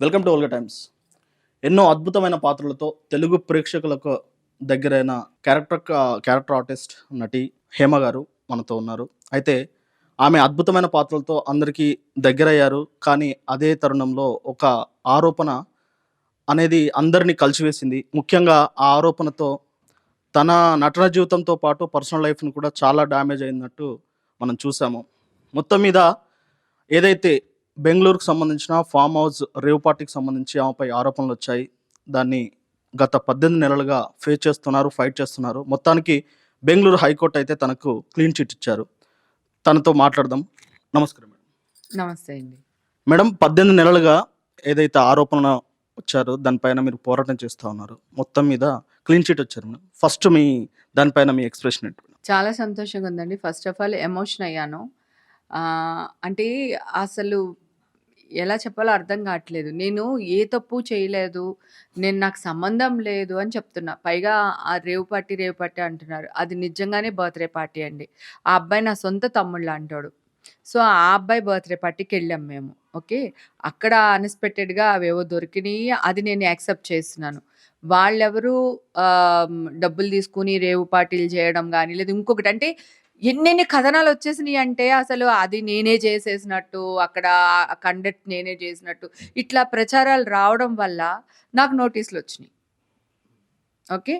Welcome to Olga times ఎన్నో అద్భుతమైన పాత్రలతో తెలుగు ప్రేక్షకులకు దగ్గరైన క్యారెక్టర్ క్యారెక్టర్ ఆర్టిస్ట్ నటి హేమ గారు మనతో ఉన్నారు. అయితే ఆమె అద్భుతమైన పాత్రలతో అందరికీ దగ్గరయ్యారు. కానీ అదే తరుణంలో ఒక ఆరోపణ అనేది అందరినీ కలిసివేసింది. ముఖ్యంగా ఆ ఆరోపణతో తన నటన జీవితంతో పాటు పర్సనల్ లైఫ్ని కూడా చాలా డ్యామేజ్ అయినట్టు మనం చూసాము. మొత్తం మీద ఏదైతే బెంగళూరుకు సంబంధించిన ఫామ్ హౌస్ రేవ్ పార్టీకి సంబంధించి ఆమెపై ఆరోపణలు వచ్చాయి. దాన్ని గత పద్దెనిమిది నెలలుగా ఫేస్ చేస్తున్నారు ఫైట్ చేస్తున్నారు. మొత్తానికి బెంగళూరు హైకోర్టు అయితే తనకు క్లీన్ చిట్ ఇచ్చారు. తనతో మాట్లాడదాం. నమస్కారం మేడం. నమస్తే అండి. మేడం పద్దెనిమిది నెలలుగా ఏదైతే ఆరోపణ వచ్చారో దానిపైన మీరు పోరాటం చేస్తూ ఉన్నారు. మొత్తం మీద క్లీన్ చిట్ వచ్చారు మేడం. ఫస్ట్ మీ దానిపైన మీ ఎక్స్ప్రెషన్ ఏంటి? చాలా సంతోషంగా ఉందండి. ఫస్ట్ ఆఫ్ ఆల్ ఎమోషన్ అయ్యాను. అంటే అసలు ఎలా చెప్పాలో అర్థం కావట్లేదు. నేను ఏ తప్పు చేయలేదు నేను నాకు సంబంధం లేదు అని చెప్తున్నా. పైగా ఆ రేవు పార్టీ రేవు పార్టీ అంటున్నారు. అది నిజంగానే బర్త్డే పార్టీ అండి. ఆ అబ్బాయి నా సొంత తమ్ముళ్ళు అంటాడు. సో ఆ అబ్బాయి బర్త్డే పార్టీకి వెళ్ళాం మేము. ఓకే? అక్కడ అన్ఎక్స్పెక్టెడ్గా అవేవో దొరికినాయి. అది నేను యాక్సెప్ట్ చేస్తున్నాను. వాళ్ళెవరు డబ్బులు తీసుకుని రేవు పార్టీలు చేయడం కానీ లేదా ఇంకొకటి అంటే ఎన్నెన్ని కథనాలు వచ్చేసినాయి అంటే అసలు అది నేనే చేసేసినట్టు అక్కడ కండక్ట్ నేనే చేసినట్టు ఇట్లా ప్రచారాలు రావడం వల్ల నాకు నోటీసులు వచ్చినాయి ఓకే?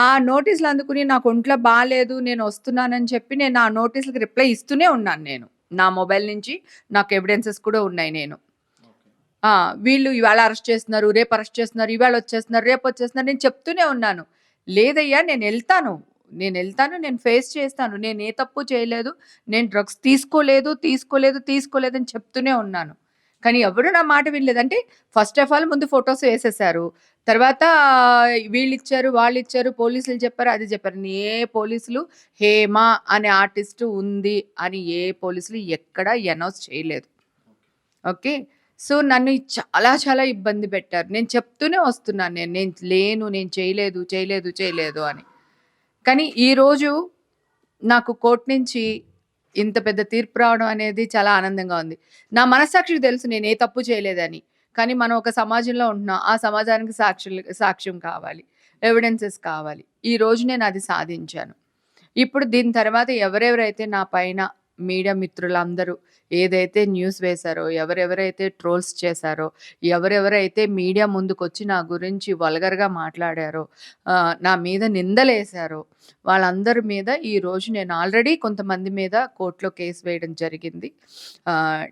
ఆ నోటీసులు అందుకుని నాకు ఒంట్లో బాగాలేదు నేను వస్తున్నానని చెప్పి నేను ఆ నోటీసులకు రిప్లై ఇస్తూనే ఉన్నాను నేను. నా మొబైల్ నుంచి నాకు ఎవిడెన్సెస్ కూడా ఉన్నాయి నేను. వీళ్ళు ఇవాళ అరెస్ట్ చేస్తున్నారు రేపు అరెస్ట్ చేస్తున్నారు ఇవాళ వచ్చేస్తున్నారు రేపు వచ్చేస్తున్నారు నేను చెప్తూనే ఉన్నాను. లేదయ్యా నేను వెళ్తాను. నేను వెళ్తాను నేను ఫేస్ చేస్తాను నేను ఏ తప్పు చేయలేదు నేను డ్రగ్స్ తీసుకోలేదు తీసుకోలేదు తీసుకోలేదు అని చెప్తూనే ఉన్నాను. కానీ ఎవరు నా మాట వినలేదు అంటే ఫస్ట్ ఆఫ్ ఆల్ ముందు ఫొటోస్ వేసేసారు. తర్వాత వీళ్ళు ఇచ్చారు వాళ్ళు ఇచ్చారు పోలీసులు చెప్పారు అది చెప్పారు. ఏ పోలీసులు? హేమ అనే ఆర్టిస్ట్ ఉంది అని ఏ పోలీసులు ఎక్కడ అనౌన్స్ చేయలేదు. ఓకే? సో నన్ను చాలా చాలా ఇబ్బంది పెట్టారు. నేను చెప్తూనే వస్తున్నాను. నేను నేను లేను నేను చేయలేదు చేయలేదు చేయలేదు అని. కానీ ఈరోజు నాకు కోర్టు నుంచి ఇంత పెద్ద తీర్పు రావడం అనేది చాలా ఆనందంగా ఉంది. నా మనస్సాక్షికి తెలుసు నేను ఏ తప్పు చేయలేదని. కానీ మనం ఒక సమాజంలో ఉంటున్నాం. ఆ సమాజానికి సాక్షులు సాక్ష్యం కావాలి. ఎవిడెన్సెస్ కావాలి. ఈ రోజు నేను అది సాధించాను. ఇప్పుడు దీని తర్వాత ఎవరెవరైతే నా పైన మీడియా మిత్రులందరూ ఏదైతే న్యూస్ వేశారో ఎవరెవరైతే ట్రోల్స్ చేశారో ఎవరెవరైతే మీడియా ముందుకొచ్చి నా గురించి వల్గర్గా మాట్లాడారో నా మీద నిందలేశారో వాళ్ళందరి మీద ఈ రోజు నేను ఆల్రెడీ కొంతమంది మీద కోర్టులో కేసు వేయడం జరిగింది.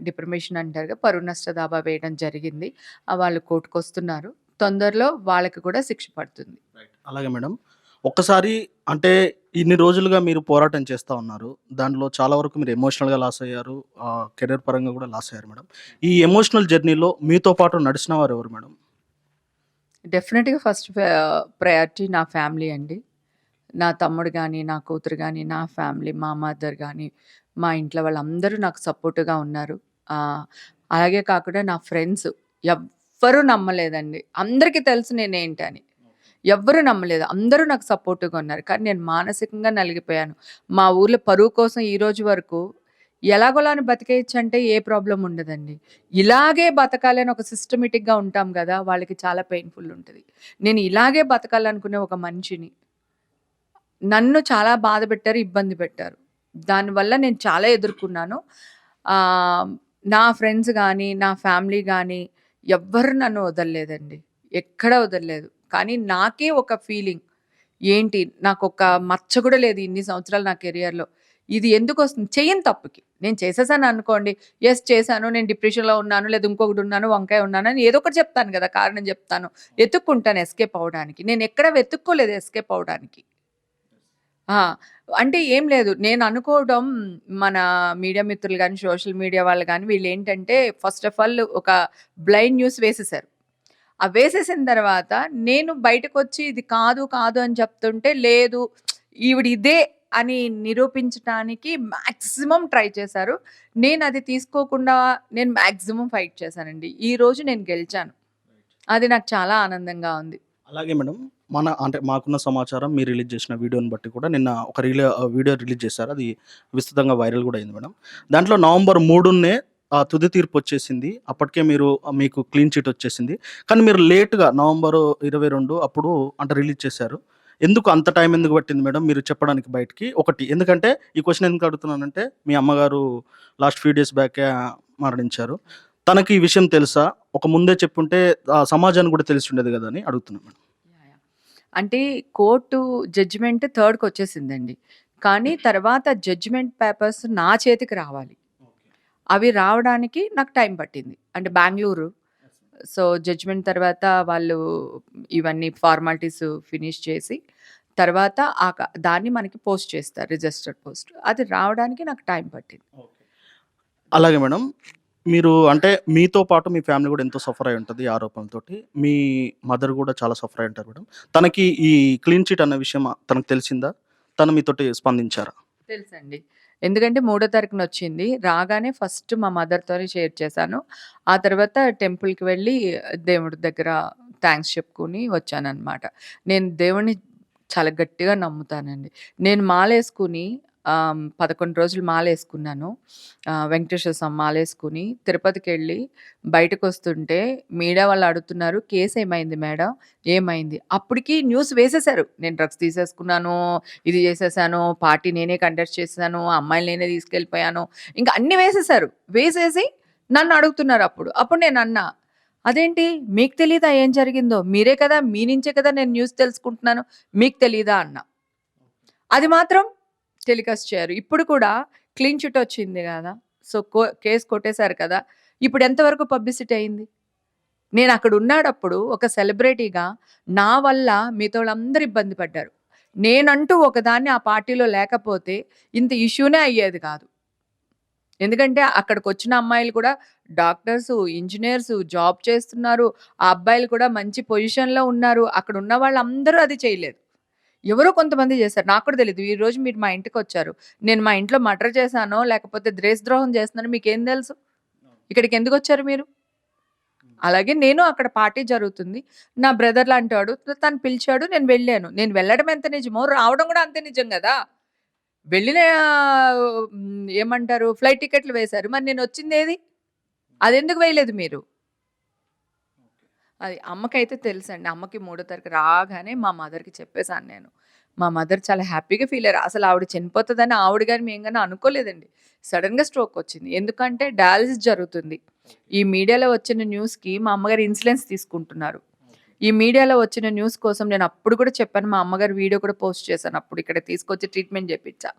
డిప్రమేషన్ అంటారుగా పరువు నష్ట దాబా వేయడం జరిగింది. వాళ్ళు కోర్టుకు వస్తున్నారు తొందరలో వాళ్ళకి కూడా శిక్ష పడుతుంది. అలాగే మేడం. ఒక్కసారి అంటే ఇన్ని రోజులుగా మీరు పోరాటం చేస్తూ ఉన్నారు. దాంట్లో చాలా వరకు మీరు ఎమోషనల్గా లాస్ అయ్యారు. కెరీర్ పరంగా కూడా లాస్ అయ్యారు మేడం. ఈ ఎమోషనల్ జర్నీలో మీతో పాటు నడిచిన వారు ఎవరు మేడం? డెఫినెట్గా ఫస్ట్ ప్రయారిటీ నా ఫ్యామిలీ అండి. నా తమ్ముడు కానీ నా కూతురు కానీ నా ఫ్యామిలీ మా మదర్ కానీ మా ఇంట్లో వాళ్ళందరూ నాకు సపోర్ట్గా ఉన్నారు. అలాగే కాకుండా నా ఫ్రెండ్స్ ఎవ్వరూ నమ్మలేదండి. అందరికీ తెలుసు నేనేంటని ఎవ్వరూ నమ్మలేదు. అందరూ నాకు సపోర్ట్గా ఉన్నారు. కానీ నేను మానసికంగా నలిగిపోయాను. మా ఊర్లో పరువు కోసం ఈ రోజు వరకు ఎలాగోలాని బతికేయచ్చు అంటే ఏ ప్రాబ్లం ఉండదండి. ఇలాగే బతకాలని ఒక సిస్టమేటిక్గా ఉంటాం కదా వాళ్ళకి చాలా పెయిన్ఫుల్ ఉంటుంది. నేను ఇలాగే బతకాలనుకునే ఒక మనిషిని నన్ను చాలా బాధ పెట్టారు ఇబ్బంది పెట్టారు. దానివల్ల నేను చాలా ఎదుర్కొన్నాను. నా ఫ్రెండ్స్ కానీ నా ఫ్యామిలీ కానీ ఎవ్వరు నన్ను వదలలేదండి. ఎక్కడ వదలలేదు. కానీ నాకే ఒక ఫీలింగ్. ఏంటి? నాకు ఒక మచ్చ కూడా లేదు ఇన్ని సంవత్సరాలు నా కెరియర్లో. ఇది ఎందుకు వస్తుంది? చేయని తప్పుకి. నేను చేసేసాను అనుకోండి. ఎస్ చేశాను. నేను డిప్రెషన్లో ఉన్నాను. లేదా ఇంకొకటి ఉన్నాను వంకాయ ఉన్నాను అని ఏదో ఒకటి చెప్తాను కదా. కారణం చెప్తాను. వెతుక్కుంటాను ఎస్కేప్ అవడానికి. నేను ఎక్కడ వెతుక్కోలేదు ఎస్కేప్ అవడానికి. అంటే ఏం లేదు. నేను అనుకోవడం మన మీడియా మిత్రులు కానీ సోషల్ మీడియా వాళ్ళు కానీ వీళ్ళు ఏంటంటే ఫస్ట్ ఆఫ్ ఆల్ ఒక బ్లైండ్ న్యూస్ వేసేసారు. ఆ వేసేసిన తర్వాత నేను బయటకొచ్చి ఇది కాదు, కాదు అని చెప్తుంటే లేదు ఈవిడ ఇదే అని నిరూపించటానికి మ్యాక్సిమం ట్రై చేశారు. నేను అది తీసుకోకుండా నేను మ్యాక్సిమం ఫైట్ చేశానండి. ఈరోజు నేను గెలిచాను. అది నాకు చాలా ఆనందంగా ఉంది. అలాగే మేడం మన అంటే మాకున్న సమాచారం మీరు రిలీజ్ చేసిన వీడియోని బట్టి కూడా నిన్న ఒక రిలీ వీడియో రిలీజ్ చేశారు అది విస్తృతంగా వైరల్ కూడా అయింది మేడం దాంట్లో నవంబర్ మూడునే ఆ తుది తీర్పు వచ్చేసింది. అప్పటికే మీరు మీకు క్లీన్ చిట్ వచ్చేసింది. కానీ మీరు లేట్‌గా నవంబరు 22 అప్పుడు అంటే రిలీజ్ చేశారు. ఎందుకు అంత టైం ఎందుకు పట్టింది మేడం మీరు చెప్పడానికి బయటికి? ఒకటి ఎందుకంటే ఈ క్వెషన్ ఎందుకు అడుగుతున్నానంటే మీ అమ్మగారు లాస్ట్ ఫ్యూ డేస్ బ్యాకే మరణించారు. తనకి ఈ విషయం తెలుసా? ఒక ముందే చెప్పుంటే సమాజానికి కూడా తెలిసి ఉండేది కదా! అని అడుగుతున్నా మేడం. అంటే కోర్టు జడ్జిమెంట్ థర్డ్‌కొచ్చేసిందండి. కానీ తర్వాత జడ్జిమెంట్ పేపర్స్ నా చేతికి రావాలి. అవి రావడానికి నాకు టైం పట్టింది. అంటే బెంగుళూరు. సో, జడ్జిమెంట్ తర్వాత వాళ్ళు ఇవన్నీ ఫార్మాలిటీస్ ఫినిష్ చేసి, తర్వాత ఆ దాన్ని మనకి పోస్ట్ చేస్తారు. Registered post. అది రావడానికి నాకు టైం పట్టింది. అలాగే మేడం. మీరు అంటే మీతో పాటు మీ ఫ్యామిలీ కూడా ఎంతో సఫర్ అయ్యి ఉంటది ఈ ఆరోపణలతోటి. మీ మదర్ కూడా చాలా సఫర్ అయ్యి ఉంటారు మేడం. తనకి ఈ క్లీన్ చిట్ అన్న విషయం తనకు తెలిసిందా? తను మీతోటి స్పందించారా? తెలుసండి. ఎందుకంటే మూడో తారీఖున వచ్చింది రాగానే ఫస్ట్ మా మదర్‌తోనే షేర్ చేశాను. ఆ తర్వాత టెంపుల్‌కి వెళ్ళి దేవుడి దగ్గర థ్యాంక్స్ చెప్పుకుని వచ్చాననమాట. నేను దేవుడిని చాలా గట్టిగా నమ్ముతానండి. నేను మాలేసుకుని పదకొండు రోజులు మాలేసుకున్నాను. వెంకటేశ్వర స్వామి మాలేసుకుని తిరుపతికి వెళ్ళి బయటకు బయటకొస్తుంటే మీడియా వాళ్ళు అడుగుతున్నారు, "కేస్ ఏమైంది మేడం? ఏమైంది?" అప్పటికి న్యూస్ వేసేసారు. నేను డ్రగ్స్ తీసేసుకున్నాను, ఇది చేసేసాను, పార్టీ నేనే కండక్ట్ చేశాను అమ్మాయిలు నేనే తీసుకెళ్ళిపోయాను. ఇంకా అన్నీ వేసేసారు. వేసేసి నన్ను అడుగుతున్నారు అప్పుడు. అప్పుడు నేను అన్నా "అదేంటి మీకు తెలీదా ఏం జరిగిందో? మీరే కదా! మీ నుంచే కదా నేను న్యూస్ తెలుసుకుంటున్నాను. మీకు తెలీదా?" అన్నా. అది మాత్రం టెలికాస్ట్ చేయరు. ఇప్పుడు కూడా క్లీన్ చిట్ వచ్చింది కదా సో, కో కేసు కొట్టేశారు కదా! ఇప్పుడు ఎంతవరకు పబ్లిసిటీ అయింది? నేను అక్కడ ఉన్నాడప్పుడు ఒక సెలబ్రిటీగా నా వల్ల మిగతావాళ్ళందరూ ఇబ్బంది పడ్డారు. నేనంటూ ఒకదాన్ని ఆ పార్టీలో లేకపోతే ఇంత ఇష్యూనే అయ్యేది కాదు. ఎందుకంటే అక్కడికి వచ్చిన అమ్మాయిలు కూడా డాక్టర్సు, ఇంజనీర్స్ జాబ్ చేస్తున్నారు. ఆ అబ్బాయిలు కూడా మంచి పొజిషన్‌లో ఉన్నారు. అక్కడ ఉన్న వాళ్ళందరూ అది చేయలేదు. ఎవరో కొంతమంది చేశారు. నాకు కూడా తెలియదు ఈరోజు మీరు మా ఇంటికి వచ్చారు నేను మా ఇంట్లో మర్డర్ చేశానో, లేకపోతే దేశద్రోహం మీకు మీకేం తెలుసు? ఇక్కడికి ఎందుకు వచ్చారు మీరు? అలాగే నేను అక్కడ పార్టీ జరుగుతుంది. నా బ్రదర్ లాంటోడు తను పిలిచాడు. నేను వెళ్ళాను. నేను వెళ్ళడం ఎంత నిజమో, రావడం కూడా అంతే నిజం కదా వెళ్ళిన ఏమంటారు ఫ్లైట్ టికెట్లు వేశారు. మరి నేను వచ్చింది ఏది అదెందుకు వేయలేదు మీరు? అది అమ్మకైతే తెలుసండి. అమ్మకి మూడో తారీఖు రాగానే మా మదర్‌కి చెప్పేసాను నేను. మా మదర్ చాలా హ్యాపీగా ఫీల్ అయ్యారు. అసలు ఆవిడ చనిపోతుందని ఆవిడ గాని, మేము కానీ అనుకోలేదండి. సడన్గా స్ట్రోక్ వచ్చింది. ఎందుకంటే డయాలసిస్ జరుగుతుంది. ఈ మీడియాలో వచ్చిన న్యూస్‌కి మా అమ్మగారు ఇన్సులిన్స్ తీసుకుంటున్నారు. ఈ మీడియాలో వచ్చిన న్యూస్ కోసం నేను అప్పుడు కూడా చెప్పాను. మా అమ్మగారు వీడియో కూడా పోస్ట్ చేశాను. అప్పుడు ఇక్కడ తీసుకొచ్చి ట్రీట్మెంట్ చేపించా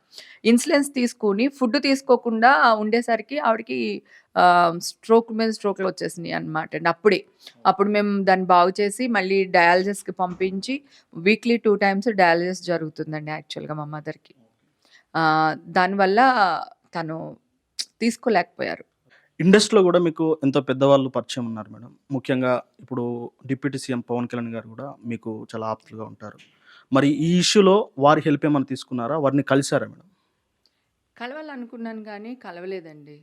ఇన్సులిన్స్ తీసుకొని ఫుడ్ తీసుకోకుండా ఉండేసరికి ఆవిడకి స్ట్రోక్ మీద స్ట్రోక్‌లు వచ్చేసినాయి అన్నమాట అండి అప్పుడే. అప్పుడు మేము దాన్ని బాగు చేసి మళ్ళీ డయాలిసిస్‌కి పంపించి వీక్లీ టూ టైమ్స్ డయాలిసిస్ జరుగుతుందండి యాక్చువల్‌గా మా మదర్‌కి. దానివల్ల తను తీసుకోలేకపోయారు. ఇండస్ట్రీలో కూడా మీకు ఎంతో పెద్దవాళ్ళు పరిచయం ఉన్నారు మేడం. ముఖ్యంగా ఇప్పుడు డిప్యూటీ సీఎం పవన్ కళ్యాణ్ గారు కూడా మీకు చాలా ఆప్తులుగా ఉంటారు. మరి ఈ ఇష్యూలో వారి హెల్ప్ ఏమైనా తీసుకున్నారా? వారిని కలిసారా మేడం? కలవాలనుకున్నాను కానీ కలవలేదండి.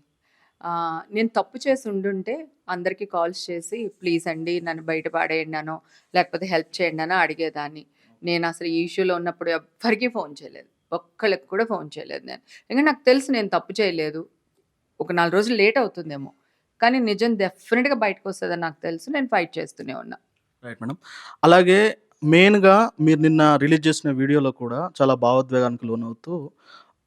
నేను తప్పు చేసి ఉండుంటే అందరికీ కాల్స్ చేసి ప్లీజ్ అండి నన్ను బయటపడేయండి అనో, లేకపోతే హెల్ప్ చేయండి అనో అడిగేదాన్ని. నేను అసలు ఈ ఇష్యూలో ఉన్నప్పుడు ఎవ్వరికీ ఫోన్ చేయలేదు. ఒక్కళ్ళకి కూడా ఫోన్ చేయలేదు నేను. ఇంకా నాకు తెలుసు నేను తప్పు చేయలేదు. ఒక నాలుగు రోజులు లేట్ అవుతుందేమో. కానీ నిజం డెఫినెట్గా బయటకు వస్తుందని నాకు తెలుసు. నేను ఫైట్ చేస్తూనే ఉన్నా. Right madam. అలాగే మెయిన్‌గా మీరు నిన్న రిలీజ్ చేసిన వీడియోలో కూడా చాలా భావోద్వేగానికి లోనవుతూ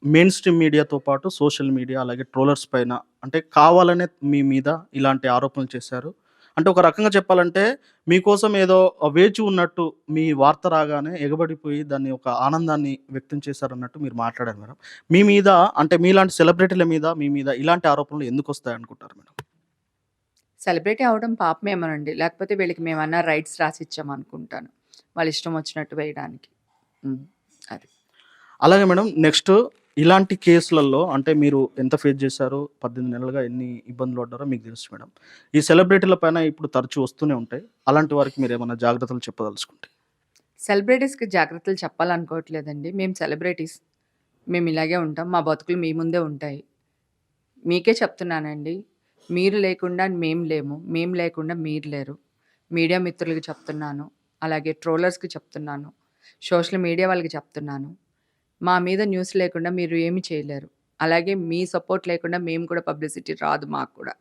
మెయిన్ స్ట్రీమ్ మీడియాతో పాటు సోషల్ మీడియా అలాగే ట్రోలర్స్ పైన అంటే కావాలనే మీ మీద ఇలాంటి ఆరోపణలు చేశారు. అంటే ఒక రకంగా చెప్పాలంటే మీకోసం ఏదో వేచి ఉన్నట్టు మీ వార్త రాగానే ఎగబడిపోయి దాన్ని ఒక ఆనందాన్ని వ్యక్తం చేశారన్నట్టు మీరు మాట్లాడారు మేడం. మీ మీద అంటే మీలాంటి సెలబ్రిటీల మీద మీ మీద ఇలాంటి ఆరోపణలు ఎందుకొస్తాయనుకుంటారు మేడం? సెలబ్రిటీ అవ్వడం పాపమేమోనండి. లేకపోతే వీళ్ళకి మేమన్నా రైట్స్ రాసిచ్చామనుకుంటాను. వాళ్ళ ఇష్టం వచ్చినట్టు వేయడానికి. అది. అలాగే మేడం నెక్స్ట్ ఇలాంటి కేసులలో అంటే మీరు ఎంత ఫేస్ చేశారో 18 నెలలుగా ఎన్ని ఇబ్బందులు పడ్డారో మీకు తెలుసు మేడం. ఈ సెలబ్రిటీల పైన ఇప్పుడు తరచూ వస్తూనే ఉంటాయి. అలాంటి వారికి మీరు ఏమైనా జాగ్రత్తలు చెప్పదలుచుకుంటే? సెలబ్రిటీస్‌కి జాగ్రత్తలు చెప్పాలనుకోవట్లేదండి. మేము సెలబ్రిటీస్. మేము ఇలాగే ఉంటాం. మా బతుకులు మీ ముందే ఉంటాయి. మీకే చెప్తున్నానండి. మీరు లేకుండా మేము లేము. మేము లేకుండా మీరు లేరు. మీడియా మిత్రులకి చెప్తున్నాను. అలాగే ట్రోలర్స్‌కి చెప్తున్నాను. సోషల్ మీడియా వాళ్ళకి చెప్తున్నాను. మా మీద న్యూస్ లేకుండా మీరు ఏమి చేయలేరు. అలాగే మీ సపోర్ట్ లేకుండా మేము కూడా పబ్లిసిటీ రాదు మాకు కూడా.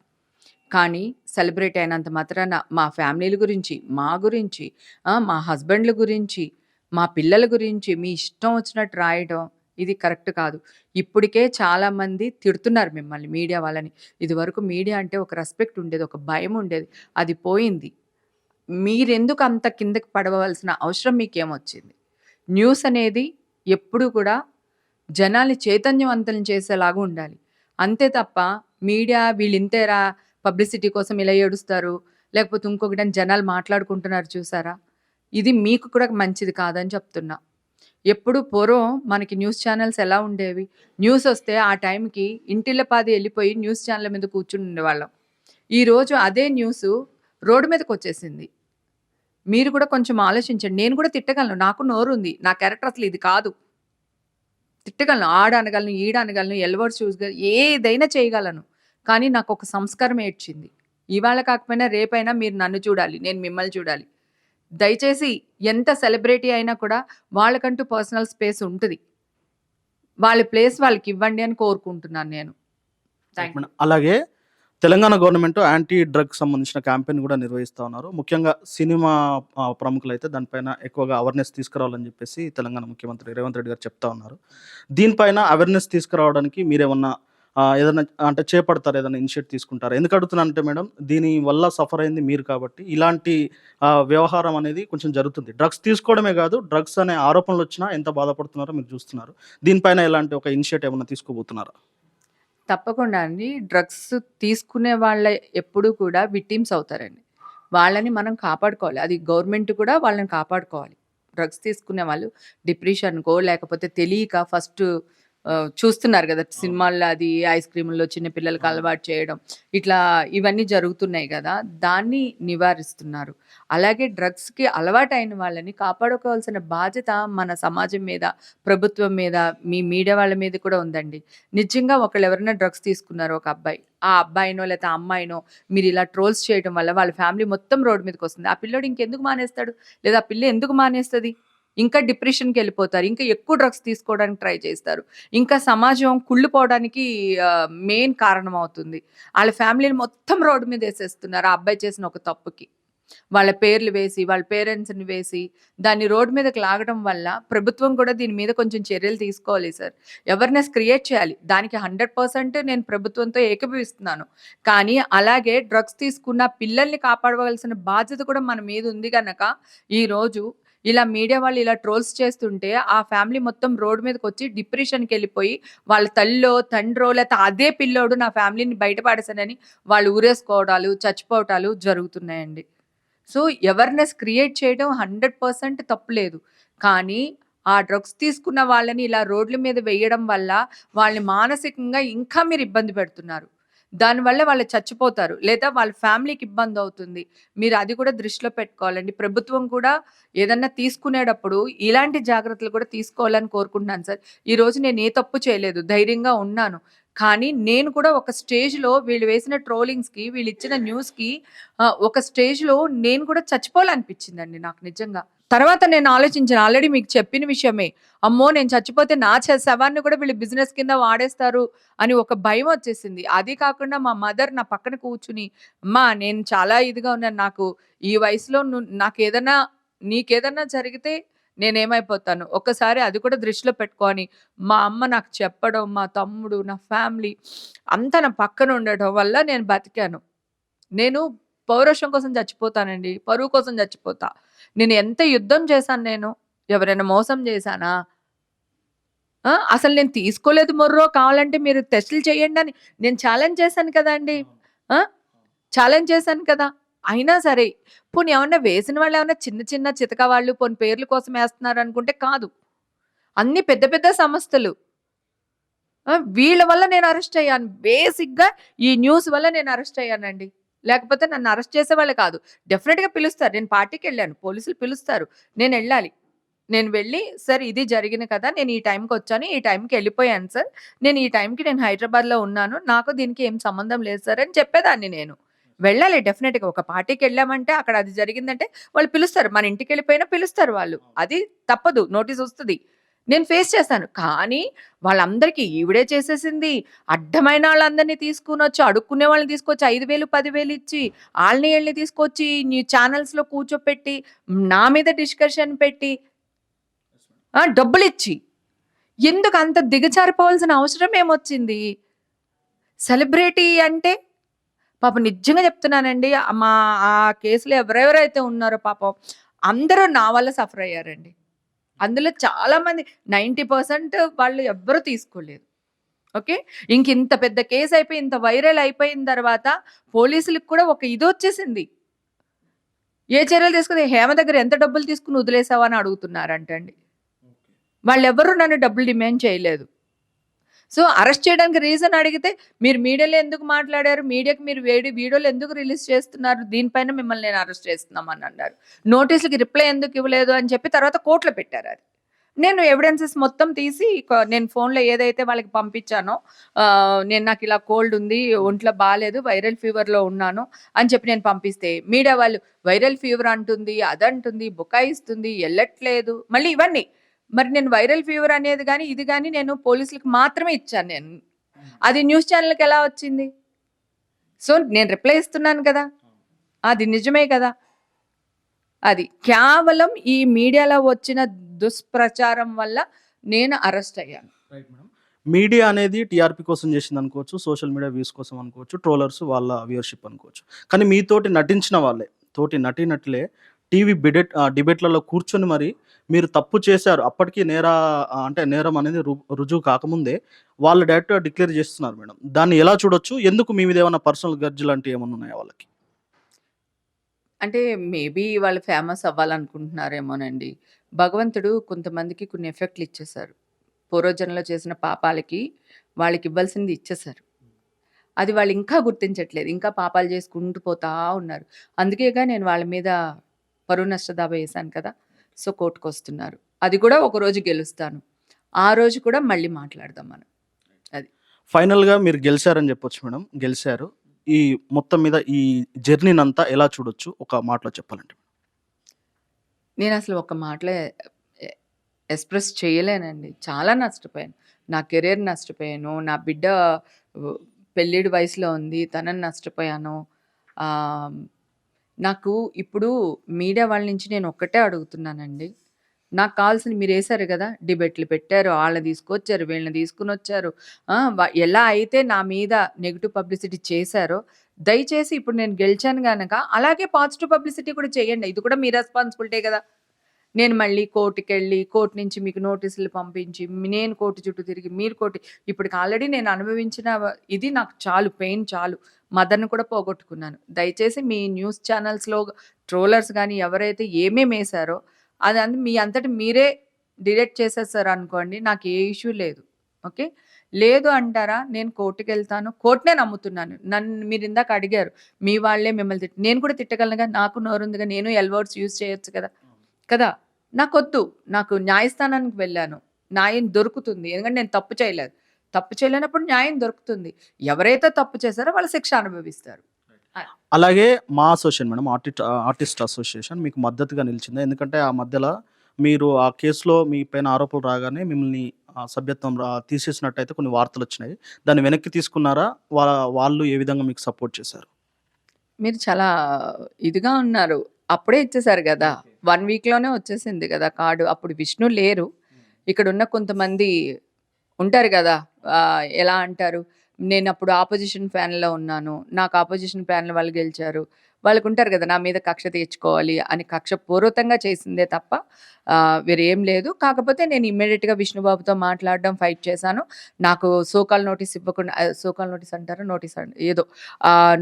కానీ సెలబ్రేట్ అయినంత మాత్రాన మా ఫ్యామిలీల గురించి, మా గురించి, మా హస్బెండ్‌ల గురించి, మా పిల్లల గురించి మీ ఇష్టం వచ్చినట్టు రాయడం ఇది కరెక్ట్ కాదు. ఇప్పటికే చాలామంది తిడుతున్నారు మిమ్మల్ని మీడియా వాళ్ళని. ఇదివరకు మీడియా అంటే ఒక రెస్పెక్ట్ ఉండేది. ఒక భయం ఉండేది. అది పోయింది. మీరెందుకు అంత కిందకి పడవలసిన అవసరం మీకేమొచ్చింది? న్యూస్ అనేది ఎప్పుడూ కూడా జనాల్ని చైతన్యవంతులను చేసేలాగా ఉండాలి. అంతే తప్ప మీడియా వీళ్ళింతేరా పబ్లిసిటీ కోసం ఇలా ఏడుస్తారు. లేకపోతే ఇంకొకటని జనాలు మాట్లాడుకుంటున్నారు చూసారా? ఇది మీకు కూడా మంచిది కాదని చెప్తున్నా. ఎప్పుడు పూర్వం మనకి న్యూస్ ఛానల్స్ ఎలా ఉండేవి? న్యూస్ వస్తే ఆ టైంకి ఇంటిల్లపాది వెళ్ళిపోయి న్యూస్ ఛానల్ మీద కూర్చుని ఉండేవాళ్ళం. ఈరోజు అదే న్యూస్ రోడ్డు మీదకొచ్చేసింది. మీరు కూడా కొంచెం ఆలోచించండి. నేను కూడా తిట్టగలను. నాకు నోరుంది. నా క్యారెక్టర్ అసలు ఇది కాదు. తిట్టగలను. ఆడ అనగలను, ఈడ అనగలను, ఎల్ వర్డ్స్ ఏదైనా చేయగలను. కానీ నాకు ఒక సంస్కారం ఏడ్చింది. ఇవాళ కాకపోయినా రేపైనా మీరు నన్ను చూడాలి. నేను మిమ్మల్ని చూడాలి. దయచేసి ఎంత సెలబ్రిటీ అయినా కూడా వాళ్ళకంటూ పర్సనల్ స్పేస్ ఉంటుంది వాళ్ళ ప్లేస్ వాళ్ళకి ఇవ్వండి అని కోరుకుంటున్నాను నేను. అలాగే తెలంగాణ గవర్నమెంట్ యాంటీ డ్రగ్స్ సంబంధించిన క్యాంపెయిన్ కూడా నిర్వహిస్తూ ఉన్నారు. ముఖ్యంగా సినిమా ప్రముఖులైతే దానిపైన ఎక్కువగా అవేర్‌నెస్ తీసుకురావాలని చెప్పేసి తెలంగాణ ముఖ్యమంత్రి రేవంత్ రెడ్డి గారు చెప్తా ఉన్నారు. దీనిపైన అవేర్‌నెస్ తీసుకురావడానికి మీరేమన్నా ఏదైనా అంటే చేపడతారా? ఏదైనా ఇనిషియేట్ తీసుకుంటారా? ఎందుకు అడుగుతున్నానంటే మేడం దీని వల్ల సఫర్ అయింది మీరు కాబట్టి ఇలాంటి వ్యవహారం అనేది కొంచెం జరుగుతుంది. డ్రగ్స్ తీసుకోవడమే కాదు డ్రగ్స్ అనే ఆరోపణలు వచ్చినా ఎంత బాధపడుతున్నారో మీరు చూస్తున్నారు. దీనిపైన ఎలాంటి ఒక ఇనిషియేట్ ఏమైనా తీసుకోబోతున్నారా? తప్పకుండా అండి. డ్రగ్స్ తీసుకునే వాళ్ళ ఎప్పుడూ కూడా విక్టిమ్స్ అవుతారండి. వాళ్ళని మనం కాపాడుకోవాలి. అది గవర్నమెంట్ కూడా వాళ్ళని కాపాడుకోవాలి. డ్రగ్స్ తీసుకునే వాళ్ళు డిప్రెషన్‌కో లేకపోతే తెలియక ఫస్ట్ చూస్తున్నారు! అవును. సినిమాల్లో అది ఐస్ క్రీముల్లో చిన్న పిల్లలకి. అలవాటు చేయడం. ఇట్లా ఇవన్నీ జరుగుతున్నాయి గదా! దాన్ని నివారిస్తున్నారు. అలాగే డ్రగ్స్‌కి అలవాటైన వాళ్ళని కాపాడుకోవాల్సిన బాధ్యత మన సమాజం మీద, ప్రభుత్వం మీద, మీ మీడియా వాళ్ళ మీద కూడా ఉందండి. నిజంగా ఒకళ్ళు ఎవరైనా డ్రగ్స్ తీసుకున్నారు ఒక అబ్బాయి. ఆ అబ్బాయినో ఆ అమ్మాయినో మీరు ఇలా ట్రోల్స్ చేయడం వల్ల వాళ్ళ ఫ్యామిలీ మొత్తం రోడ్డు మీదకొస్తుంది. ఆ పిల్లోడు ఇంకెందుకు మానేస్తాడు? లేదా ఆ పిల్ల ఎందుకు మానేస్తది? ఇంకా డిప్రెషన్కి వెళ్ళిపోతారు ఇంకా ఎక్కువ డ్రగ్స్ తీసుకోవడానికి ట్రై చేస్తారు. ఇంకా సమాజం కుళ్ళిపోవడానికి మెయిన్ మెయిన్ కారణమవుతుంది. వాళ్ళ ఫ్యామిలీని మొత్తం రోడ్డు మీదేసేస్తున్నారు. ఆ అబ్బాయి చేసిన ఒక తప్పుకి. వాళ్ళ పేర్లు వేసి, వాళ్ళ పేరెంట్స్‌ని వేసి, దాన్ని రోడ్డు మీదకి లాగడం వల్ల ప్రభుత్వం కూడా దీని మీద కొంచెం చర్యలు తీసుకోవాలి సార్. అవేర్‌నెస్ క్రియేట్ చేయాలి. దానికి 100% నేను ప్రభుత్వంతో ఏకీభవిస్తున్నాను. కానీ అలాగే డ్రగ్స్ తీసుకున్న పిల్లల్ని కాపాడవలసిన బాధ్యత కూడా మన మీద ఉంది కనుక ఈరోజు ఇలా మీడియా వాళ్ళు ఇలా ట్రోల్స్ చేస్తుంటే ఆ ఫ్యామిలీ మొత్తం రోడ్డు డిప్రెషన్కి వెళ్ళిపోయి వాళ్ళ తల్లో, తండ్రో లేకపోతే అదే పిల్లోడు నా ఫ్యామిలీని బయటపడేసానని వాళ్ళు ఊరేసుకోవడాలు, చచ్చిపోవటాలు జరుగుతున్నాయండి. సో, అవేర్‌నెస్ క్రియేట్ చేయడం 100% తప్పు లేదు. కానీ ఆ డ్రగ్స్ తీసుకున్న వాళ్ళని ఇలా రోడ్ల మీద వేయడం వల్ల వాళ్ళని మానసికంగా ఇంకా మీరు ఇబ్బంది పెడుతున్నారు. దానివల్ల వాళ్ళు చచ్చిపోతారు. లేదా వాళ్ళ ఫ్యామిలీకి ఇబ్బంది అవుతుంది మీరు అది కూడా దృష్టిలో పెట్టుకోవాలండి. ప్రభుత్వం కూడా ఏదన్నా తీసుకునేటప్పుడు ఇలాంటి జాగ్రత్తలు కూడా తీసుకోవాలని కోరుకుంటున్నాను సార్. ఈరోజు నేను ఏ తప్పు చేయలేదు. ధైర్యంగా ఉన్నాను. కానీ నేను కూడా ఒక స్టేజ్‌లో వీళ్ళు వేసిన ట్రోలింగ్స్‌కి, వీళ్ళు ఇచ్చిన న్యూస్‌కి ఒక స్టేజ్‌లో నేను కూడా చచ్చిపోవాలనిపించిందండి నాకు నిజంగా. తర్వాత నేను ఆలోచించాను. ఆల్రెడీ మీకు చెప్పిన విషయమే. అమ్మో! నేను చచ్చిపోతే నా శవాన్ని కూడా వీళ్ళు బిజినెస్ కింద వాడేస్తారు అని ఒక భయం వచ్చేసింది. అది కాకుండా మా మదర్ నా పక్కన కూర్చుని, అమ్మా నేను చాలా ఇదిగా ఉన్నాను. నాకు ఈ వయసులో ను నాకేదన్నా నీకేదన్నా జరిగితే నేనేమైపోతాను. ఒక్కసారి అది కూడా దృష్టిలో పెట్టుకొని మా అమ్మ నాకు చెప్పడం, మా తమ్ముడు, నా ఫ్యామిలీ అంతా నా పక్కన ఉండటం వల్ల నేను బతికాను. నేను పౌరుషం కోసం చచ్చిపోతానండి. పరువు కోసం చచ్చిపోతా. నేను ఎంత యుద్ధం చేశాను నేను. ఎవరైనా మోసం చేశానా? అసలు నేను తీసుకోలేదు మొర్రో కావాలంటే మీరు టెస్టులు చేయండని నేను ఛాలెంజ్ చేశాను కదండీ! ఆ! ఛాలెంజ్ చేశాను కదా! అయినా సరే పోనీ ఏమన్నా వేసిన వాళ్ళు ఏమన్నా చిన్న చిన్న చితక వాళ్ళు పోనీ పేర్ల కోసం ఏస్తున్నారనుకుంటే కాదు. అన్ని పెద్ద పెద్ద సంస్థలు. వీళ్ళ వల్ల నేను అరెస్ట్ అయ్యాను. బేసిక్‌గా ఈ న్యూస్ వల్ల నేను అరెస్ట్ అయ్యానండి. లేకపోతే నన్ను అరెస్ట్ చేసేవాళ్ళు కాదు. డెఫినిట్‌గా పిలుస్తారు. నేను పార్టీకెళ్ళాను. పోలీసులు పిలుస్తారు. నేనెళ్ళాలి. నేను వెళ్ళి సార్ ఇది జరిగింది కదా! నేను ఈ టైంకొచ్చాను. ఈ టైంకి ఎళ్ళిపోయాను సార్. నేను ఈ టైంకి నేను హైదరాబాద్‌లో ఉన్నాను. నాకు దీనికి ఏం సంబంధం లేదు సార్ అని చెప్పేదాన్ని నేను. వెళ్ళాలి డెఫినిట్‌గా. ఒక పార్టీకెళ్ళామంటే అక్కడ అది జరిగిందంటే వాళ్ళు పిలుస్తారు. మన ఇంటికెళ్ళిపోయినా పిలుస్తారు వాళ్ళు. అది తప్పదు. నోటీసొస్తది. నేను ఫేస్ చేస్తాను. కానీ వాళ్ళందరికీ ఈవిడే చేసేసింది. అడ్డమైన వాళ్ళందరిని తీసుకుని వచ్చి అడుక్కునే వాళ్ళని తీసుకొచ్చి ఐదు వేలు పదివేలు ఇచ్చి, వాళ్ళని ఈళ్ళని తీసుకొచ్చి న్యూ ఛానల్స్లో కూర్చోపెట్టి, నా మీద డిస్కషన్ పెట్టి డబ్బులు ఇచ్చి ఎందుకు అంత దిగజారిపోవాల్సిన అవసరం ఏమొచ్చింది? సెలబ్రిటీ అంటే పాపం నిజంగా చెప్తున్నానండి. మా ఆ కేసులో ఎవరెవరైతే ఉన్నారో పాపం అందరూ నా వల్ల సఫర్ అయ్యారండి. అందులో చాలామంది 90% వాళ్ళు ఎవ్వరు తీసుకోలేదు. ఓకే. ఇంక ఇంత పెద్ద కేస్ అయిపోయి, ఇంత వైరల్ అయిపోయిన తర్వాత పోలీసులకి కూడా ఒక ఇదొచ్చేసింది. ఏ చర్యలు తీసుకుంది? హేమ దగ్గర ఎంత డబ్బులు తీసుకొని వదిలేసావు అని అడుగుతున్నారంటండి. వాళ్ళెవ్వరు నన్ను డబ్బులు డిమాండ్ చేయలేదు. సో, అరెస్ట్ చేయడానికి రీజన్ అడిగితే, మీరు మీడియాలో ఎందుకు మాట్లాడారు? మీడియాకి మీరు వేడి వీడియోలు ఎందుకు రిలీజ్ చేస్తున్నారు? దీనిపైన మిమ్మల్ని నేను అరెస్ట్ చేస్తున్నామని అన్నారు. నోటీసులకి రిప్లై ఎందుకు ఇవ్వలేదు అని చెప్పి తర్వాత కోర్ట్‌లో అది నేను ఎవిడెన్సెస్ మొత్తం తీసి నేను ఫోన్‌లో ఏదైతే వాళ్ళకి పంపించానో నేను నాకు ఇలా కోల్డ్ ఉంది, ఒంట్లో బాగాలేదు వైరల్ ఫీవర్‌లో ఉన్నాను అని చెప్పి నేను పంపిస్తే, మీడియా వాళ్ళు వైరల్ ఫీవర్ అంటుంది, అదంటుంది, బుకాయిస్తుంది, వెళ్ళట్లేదు మళ్ళీ ఇవన్నీ. మరి నేను వైరల్ ఫీవర్ అనేది కానీ ఇది కానీ నేను పోలీసులకు మాత్రమే ఇచ్చాను నేను. అది న్యూస్ ఛానల్కి ఎలా వచ్చింది? సో, నేను రిప్లై ఇస్తున్నాను కదా! అది నిజమే కదా! అది. కేవలం ఈ మీడియాలో వచ్చిన దుష్ప్రచారం వల్ల నేను అరెస్ట్ అయ్యాను. మీడియా అనేది టీఆర్పీ కోసం చేసిందనుకోవచ్చు. సోషల్ మీడియా వ్యూస్ కోసం అనుకోవచ్చు. ట్రోలర్స్ వాళ్ళ వ్యూవర్‌షిప్ అనుకోవచ్చు. కానీ మీతోటి నటించిన వాళ్ళే, తోటి నటినట్లే టీవీ బిడెట్ డిబేట్‌లలో కూర్చొని మరి మీరు తప్పు చేశారు. అప్పటికి నేర అంటే నేరం అనేది రు రుజువు కాకముందే వాళ్ళు డైరెక్ట్‌గా డిక్లేర్ చేస్తున్నారు మేడం. దాన్ని ఎలా చూడొచ్చు? ఎందుకు మీ మీద ఏమైనా పర్సనల్ గర్జ్ లాంటివి ఏమైనా ఉన్నాయా వాళ్ళకి? అంటే మేబీ వాళ్ళు ఫేమస్ అవ్వాలనుకుంటున్నారేమోనండి. భగవంతుడు కొంతమందికి కొన్ని ఎఫెక్ట్‌లు ఇచ్చేశారు పూర్వజన్మలో చేసిన పాపాలకి వాళ్ళకి ఇవ్వాల్సింది ఇచ్చేసారు. అది వాళ్ళు ఇంకా గుర్తించట్లేదు. ఇంకా పాపాలు చేసుకుంటూ పోతా ఉన్నారు. అందుకేగా నేను వాళ్ళ మీద పరువు నష్ట దావా ఏశాను కదా! సో, కోర్ట్‌కొస్తున్నారు. అది కూడా ఒకరోజు గెలుస్తాను. ఆ రోజు కూడా మళ్ళీ మాట్లాడదాం మనం. అది. ఫైనల్‌గా మీరు గెలిచారని చెప్పొచ్చు మేడం. గెలిచారు. ఈ మొత్తం మీద ఈ జర్నీనంతా ఎలా చూడొచ్చు? ఒక మాటలో చెప్పాలంటే? నేనసలు ఒక మాటలో ఎక్స్‌ప్రెస్ చేయలేనండి. చాలా నష్టపోయాను. నా కెరియర్ నష్టపోయాను. నా బిడ్డ పెళ్ళిడి వయసులో ఉంది. తనని నష్టపోయాను. నాకు ఇప్పుడు మీడియా వాళ్ళ నుంచి నేను ఒక్కటే అడుగుతున్నానండి. నాకు కావాల్సింది మీరేశారు కదా డిబేట్‌లు పెట్టారు. వాళ్ళని తీసుకొచ్చారు. వీళ్ళని తీసుకుని వచ్చారు ఎలా అయితే నా మీద నెగిటివ్ పబ్లిసిటీ చేశారో, దయచేసి ఇప్పుడు నేను గెలిచాను గనక అలాగే పాజిటివ్ పబ్లిసిటీ కూడా చేయండి. ఇది కూడా మీ రెస్పాన్సిబిలిటీ కదా నేను మళ్ళీ కోర్టుకి వెళ్ళి కోర్ట్ నుంచి మీకు నోటీసులు పంపించి, నేను కోర్టు చుట్టూ తిరిగి, మీరు కోర్టు ఇప్పటికి ఆల్రెడీ నేను అనుభవించిన ఇది నాకు చాలు. పెయిన్ చాలు. మదర్‌ని కూడా పోగొట్టుకున్నాను. దయచేసి మీ న్యూస్ ఛానల్స్లో ట్రోలర్స్ కానీ ఎవరైతే ఏమేమి వేశారో అది అందు మీ అంతటి మీరే డిలీట్ చేసేసారనుకోండి. నాకు ఏ ఇష్యూ లేదు. ఓకే. లేదు అంటారా? నేను కోర్ట్‌కెళ్తాను. కోర్ట్‌నే నమ్ముతున్నాను. నన్ను మీరు ఇందాక అడిగారు. మీ వాళ్ళే మిమ్మల్ని తిట్టి నేను కూడా తిట్టగలనుగా. నాకు నోరుందిగా. నేను ఎల్వర్డ్స్ యూజ్ చేయొచ్చు కదా! కదా! నాకొద్దు. నాకు న్యాయస్థానానికి వెళ్ళాను. న్యాయం దొరుకుతుంది. ఎందుకంటే నేను తప్పు చేయలేదు. తప్పు చేయలేనప్పుడు న్యాయం దొరుకుతుంది. ఎవరైతే తప్పు చేశారో వాళ్ళు శిక్ష అనుభవిస్తారు. అలాగే మా అసోసియేషన్ మేడం ఆర్టిట్ ఆర్టిస్ట్ అసోసియేషన్ మీకు మద్దతుగా నిలిచిందా? ఎందుకంటే ఆ మధ్యల మీరు ఆ కేస్‌లో మీ పైన ఆరోపణలు రాగానే మిమ్మల్ని సభ్యత్వం రా తీసేసినట్టయితే కొన్ని వార్తలొచ్చినాయి. దాన్ని వెనక్కి తీసుకున్నారా? వా వాళ్ళు ఏ విధంగా మీకు సపోర్ట్ చేశారు? మీరు చాలా ఇదిగా ఉన్నారు. అప్పుడే ఇచ్చేసారు గదా! 1 వీక్‌లోనే వచ్చేసింది గదా! కార్డ్. అప్పుడు విష్ణు లేరు. ఇక్కడున్న కొంతమంది ఉంటారు కదా ఎలా అంటారు? నేను అప్పుడు ఆపోజిషన్ ఫ్యాన్‌లో ఉన్నాను. నాకు ఆపోజిషన్ ప్యానెల్ వాళ్ళు గెలిచారు. వాళ్ళకు ఉంటారు కదా నా మీద కక్ష తీర్చుకోవాలి అని కక్ష పూర్వతంగా చేసిందే తప్ప వేరేం లేదు. కాకపోతే నేను ఇమ్మీడియేట్‌గా విష్ణుబాబుతో మాట్లాడడం, ఫైట్ చేశాను. నాకు సోకాల్ నోటీస్ ఇవ్వకుండా సోకాల్ నోటీస్ అంటారు నోటీస్ ఏదో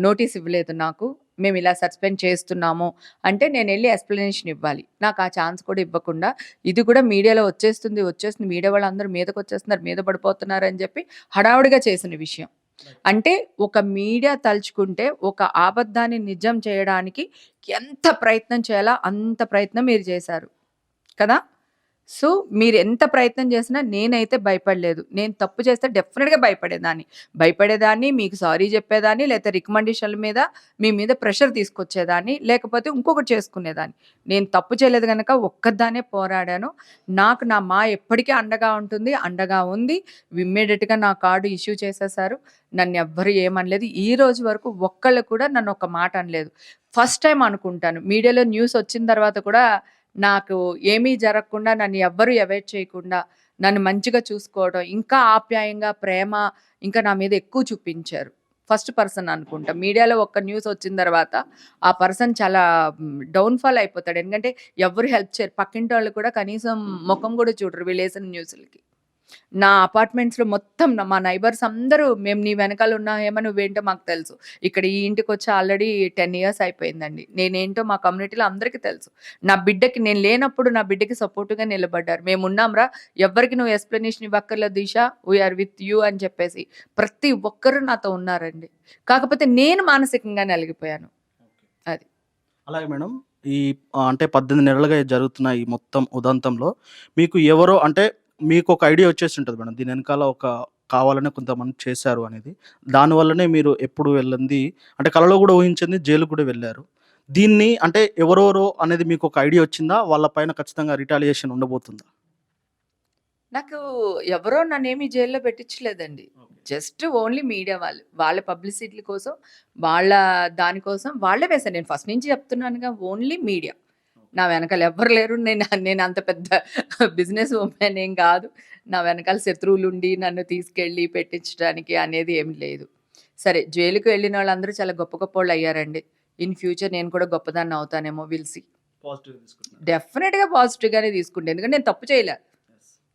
నోటీస్ ఇవ్వలేదు నాకు. మేము ఇలా సస్పెండ్ చేస్తున్నాము అంటే నేను వెళ్ళి ఎక్స్‌ప్లనేషన్ ఇవ్వాలి. నాకు ఆ ఛాన్స్ కూడా ఇవ్వకుండా ఇది కూడా మీడియాలో వచ్చేస్తుంది, వచ్చేస్తుంది. మీడియా వాళ్ళందరూ మీదకొచ్చేస్తున్నారు, మీద పడిపోతున్నారని చెప్పి హడావుడిగా చేసిన విషయం. అంటే ఒక మీడియా తలుచుకుంటే ఒక అబద్ధాన్ని నిజం చేయడానికి ఎంత ప్రయత్నం చేయాలో అంత ప్రయత్నం మీరు చేశారు. కదా! సో మీరు ఎంత ప్రయత్నం చేసినా నేనైతే భయపడలేదు. నేను తప్పు చేస్తే డెఫినెట్గా భయపడేదాన్ని. భయపడేదాన్ని, మీకు సారీ చెప్పేదాన్ని, లేకపోతే రికమెండేషన్‌ల మీద మీ మీద ప్రెషర్ తీసుకొచ్చేదాన్ని. లేకపోతే ఇంకొకటి చేసుకునేదాన్ని. నేను తప్పు చేయలేదు కనుక ఒక్కదానే పోరాడాను. నాకు నా మా ఎప్పటికీ అండగా ఉంటుంది. అండగా ఉంది. ఇమ్మీడియట్గా నా కార్డు ఇష్యూ చేసేసారు. నన్ను ఎవ్వరు ఏమనలేదు. ఈ రోజు వరకు ఒక్కళ్ళు కూడా నన్ను ఒక మాట అనలేదు. ఫస్ట్ టైం అనుకుంటాను. మీడియాలో న్యూస్ వచ్చిన తర్వాత కూడా నాకు ఏమీ జరగకుండా నన్ను ఎవ్వరు అవాయిడ్ చేయకుండా నన్ను మంచిగా చూసుకోవడం, ఇంకా ఆప్యాయంగా, ప్రేమ ఇంకా నా మీద ఎక్కువ చూపించారు. ఫస్ట్ పర్సన్ అనుకుంటా. మీడియాలో ఒక్క న్యూస్ వచ్చిన తర్వాత ఆ పర్సన్ చాలా డౌన్‌ఫాల్ అయిపోతాడు. ఎందుకంటే ఎవ్వరు హెల్ప్ చేయరు. పక్కింటోళ్ళు కూడా కనీసం మొఖం కూడా చూడరు వీళ్ళేసిన న్యూస్‌లకి. నా అపార్ట్మెంట్స్‌లో మొత్తం మా నైబర్స్ అందరూ మేము నీ వెనకాల ఉన్నాం హేమ నువ్వేంటో మాకు తెలుసు. ఇక్కడ ఈ ఇంటికొచ్చి ఆల్రెడీ 10 ఇయర్స్ అయిపోయిందండి. నేనేంటో మా కమ్యూనిటీలో అందరికీ తెలుసు. నా బిడ్డకి నేను లేనప్పుడు నా బిడ్డకి సపోర్ట్‌గా నిలబడ్డారు. మేమున్నాంరా ఎవ్వరికి నువ్వు explanation ఇవ్వక్కర్లేదు Disha. We are with you అని చెప్పేసి. ప్రతి ఒక్కరు నాతో ఉన్నారండి. కాకపోతే నేను మానసికంగా నలిగిపోయాను. అది. అలాగే మేడం ఈ అంటే 18 నెలలుగా జరుగుతున్న ఈ మొత్తం ఉదంతంలో మీకు ఎవరో అంటే మీకొక ఐడియా వచ్చేసి ఉంటది మేడం. దీని వెనకాల ఒక కావాలనే కొంతమంది చేశారు అనేది. దానివల్లనే మీరు ఎప్పుడు వెళ్ళంది అంటే కలలో కూడా ఊహించింది జైలుకి కూడా వెళ్ళారు. దీన్ని అంటే ఎవరెవరో అనేది మీకొక ఐడియా వచ్చిందా? వాళ్ళ పైన ఖచ్చితంగా రిటాలియేషన్ ఉండబోతుందా? నాకు ఎవరో నన్నేమి జైల్‌లో పెట్టించలేదండి. జస్ట్ ఓన్లీ మీడియా వాళ్ళు. వాళ్ళ పబ్లిసిటీల కోసం, వాళ్ళ దాని కోసం వాళ్ళే వేశారు. నేను ఫస్ట్ నుంచి చెప్తున్నానుగా ఓన్లీ మీడియా. నా వెనకాల ఎవ్వరు లేరు. నేను నేను అంత పెద్ద బిజినెస్ వుమెన్ ఏం కాదు. నా వెనకాల శత్రువులుండి నన్ను తీసుకెళ్ళి పెట్టించడానికి అనేది ఏమి లేదు. సరే జైలుకి వెళ్ళిన వాళ్ళందరూ చాలా గొప్ప గొప్పోళ్ళు అయ్యారండి. ఇన్ ఫ్యూచర్ నేను కూడా గొప్పదాన్ని అవుతానేమో విల్ సీ. పాజిటివ్‌గా తీసుకుంటున్నారు. డెఫినిట్‌గా పాజిటివ్‌గానే తీసుకుంటా. ఎందుకంటే నేను తప్పు చేయలే.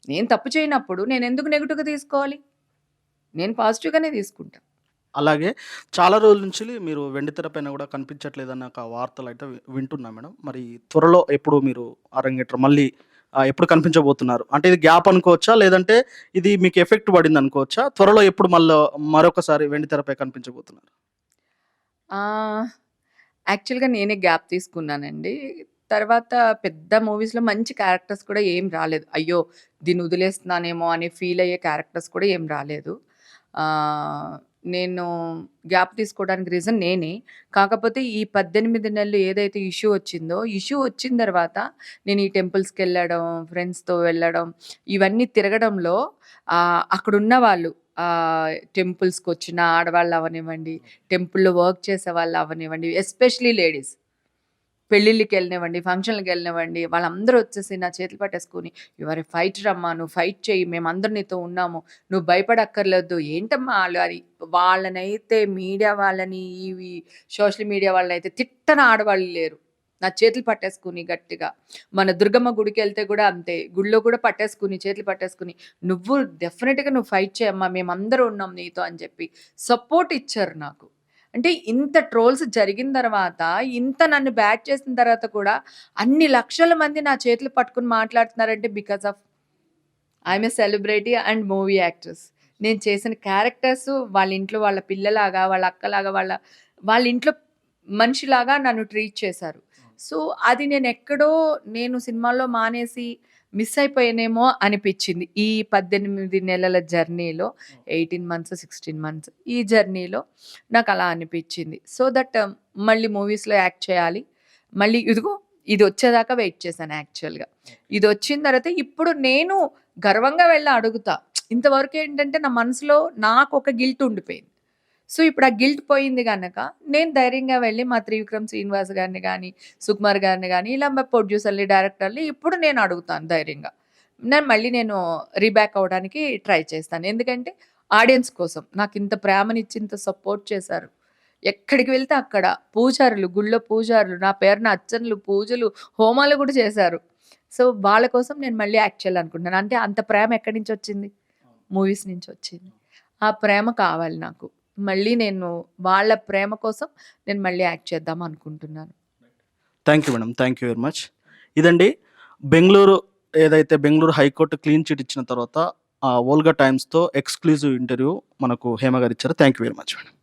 నేను తప్పు చేయనప్పుడు నేనెందుకు నెగెటివ్‌గా తీసుకోవాలి? నేను పాజిటివ్‌గానే తీసుకుంటా. అలాగే చాలా రోజుల నుంచి మీరు వెండితెర పైన కూడా కనిపించట్లేదన్న ఒక వార్తలైతే అయితే వింటున్నా మేడం. మరి త్వరలో ఎప్పుడు మీరు అరంగేట్రం మళ్ళీ ఎప్పుడు కనిపించబోతున్నారు? అంటే ఇది గ్యాప్ అనుకోవచ్చా? లేదంటే ఇది మీకు ఎఫెక్ట్ పడింది అనుకోవచ్చా? త్వరలో ఎప్పుడు మళ్ళీ మరొకసారి వెండితెరపై కనిపించబోతున్నారు? యాక్చువల్‌గా నేనే గ్యాప్ తీసుకున్నానండి. తర్వాత పెద్ద మూవీస్‌లో మంచి క్యారెక్టర్స్ కూడా ఏం రాలేదు. అయ్యో! దీన్ని వదిలేస్తున్నానేమో అని ఫీల్ అయ్యే క్యారెక్టర్స్ కూడా ఏం రాలేదు. నేను గ్యాప్ తీసుకోవడానికి రీజన్ నేనే. కాకపోతే ఈ 18 నెలలు ఏదైతే ఇష్యూ వచ్చిందో, ఇష్యూ వచ్చిన తర్వాత నేను ఈ టెంపుల్స్కి వెళ్ళడం ఫ్రెండ్స్‌తో వెళ్ళడం, ఇవన్నీ తిరగడంలో అక్కడున్న వాళ్ళు టెంపుల్స్కి వచ్చిన ఆడవాళ్ళు అవనివ్వండి టెంపుల్‌లో వర్క్ చేసే వాళ్ళు అవనివ్వండి ఎస్పెషల్లీ లేడీస్. పెళ్ళిళ్ళకి వెళ్ళినవ్వండి ఫంక్షన్లకు వెళ్ళినవ్వండి వాళ్ళందరూ వచ్చేసి నా చేతులు పట్టేసుకొని, "యూ ఫైట్ రమ్మా ఫైటర్ నువ్వు ఫైట్ చేయి మేమందరం నీతో ఉన్నాము. నువ్వు భయపడక్కర్లేదు." ఏంటమ్మా వాళ్ళు అది వాళ్ళనైతే మీడియా వాళ్ళని, ఇవి సోషల్ మీడియా వాళ్ళనైతే తిట్టన ఆడవాళ్ళు లేరు. నా చేతులు పట్టేసుకుని గట్టిగా. మన దుర్గమ్మ గుడికి వెళ్తే కూడా అంతే. గుడిలో కూడా పట్టేసుకుని చేతులు పట్టేసుకుని "నువ్వు డెఫినెట్గా నువ్వు ఫైట్ చేయమ్మా! మేమందరూ ఉన్నాం నీతో" అని చెప్పి సపోర్ట్ ఇచ్చారు నాకు. అంటే ఇంత ట్రోల్స్ జరిగిన తర్వాత, ఇంత నన్ను బ్యాడ్ చేసిన తర్వాత కూడా అన్ని లక్షల మంది నా చేతులు పట్టుకొని మాట్లాడుతున్నారంటే because of I am a celebrity and movie actress. నేను చేసిన క్యారెక్టర్స్ వాళ్ళ ఇంట్లో వాళ్ళ పిల్లలాగా, వాళ్ళ అక్కలాగా, వాళ్ళ వాళ్ళ ఇంట్లో మనిషిలాగా నన్ను ట్రీట్ చేశారు. సో, అది నేనెక్కడో నేను సినిమాల్లో మానేసి మిస్ అయిపోయానేమో అనిపిచ్చింది. ఈ 18 నెలల జర్నీలో 18 మంత్స్, 16 మంత్స్ ఈ జర్నీలో నాకలా అనిపిచ్చింది. సో దట్ మళ్ళీ మూవీస్‌లో యాక్ట్ చేయాలి. మళ్ళీ ఇదిగో ఇదొచ్చేదాకా వెయిట్ చేశాను యాక్చువల్‌గా. ఇదొచ్చిన తర్వాత ఇప్పుడు నేను గర్వంగా వెళ్ళి అడుగుతా. ఇంతవరకు ఏంటంటే నా మనసులో నాకొక గిల్ట్ ఉండిపోయింది. సో, ఇప్పుడు ఆ గిల్ట్ పోయింది కనుక నేను ధైర్యంగా వెళ్ళి మా త్రివిక్రమ్ శ్రీనివాస్ గారిని కానీ సుకుమార్ గారిని కానీ ఇలా మా ప్రొడ్యూసర్‌ని, డైరెక్టర్‌ని ఇప్పుడు నేను అడుగుతాను ధైర్యంగా. నేను మళ్ళీ నేను రీబ్యాక్ అవ్వడానికి ట్రై చేస్తాను. ఎందుకంటే ఆడియన్స్ కోసం. నాకు ఇంత ప్రేమనిచ్చి, ఇంత సపోర్ట్ చేశారు. ఎక్కడికి వెళ్తే అక్కడ పూజారులు, గుళ్ళో పూజారులు, నా పేరున అర్చనలు, పూజలు, హోమాలు కూడా చేశారు. సో, వాళ్ళ కోసం నేను మళ్ళీ యాక్ట్ చేయాలనుకుంటున్నాను. అంటే అంత ప్రేమ ఎక్కడి నుంచి వచ్చింది మూవీస్ నుంచి వచ్చింది ఆ ప్రేమ కావాలి నాకు. మళ్ళీ నేను వాళ్ళ ప్రేమ కోసం నేను మళ్ళీ యాక్ట్ చేద్దాం అనుకుంటున్నాను. Thank you madam. Thank you very much. ఇదండి బెంగుళూరు ఏదైతే బెంగళూరు హైకోర్టు క్లీన్ చిట్ ఇచ్చిన తర్వాత ఓల్గా టైమ్స్‌తో ఎక్స్‌క్లూజివ్ ఇంటర్వ్యూ మనకు హేమ గారు ఇచ్చారు. Thank you very much madam.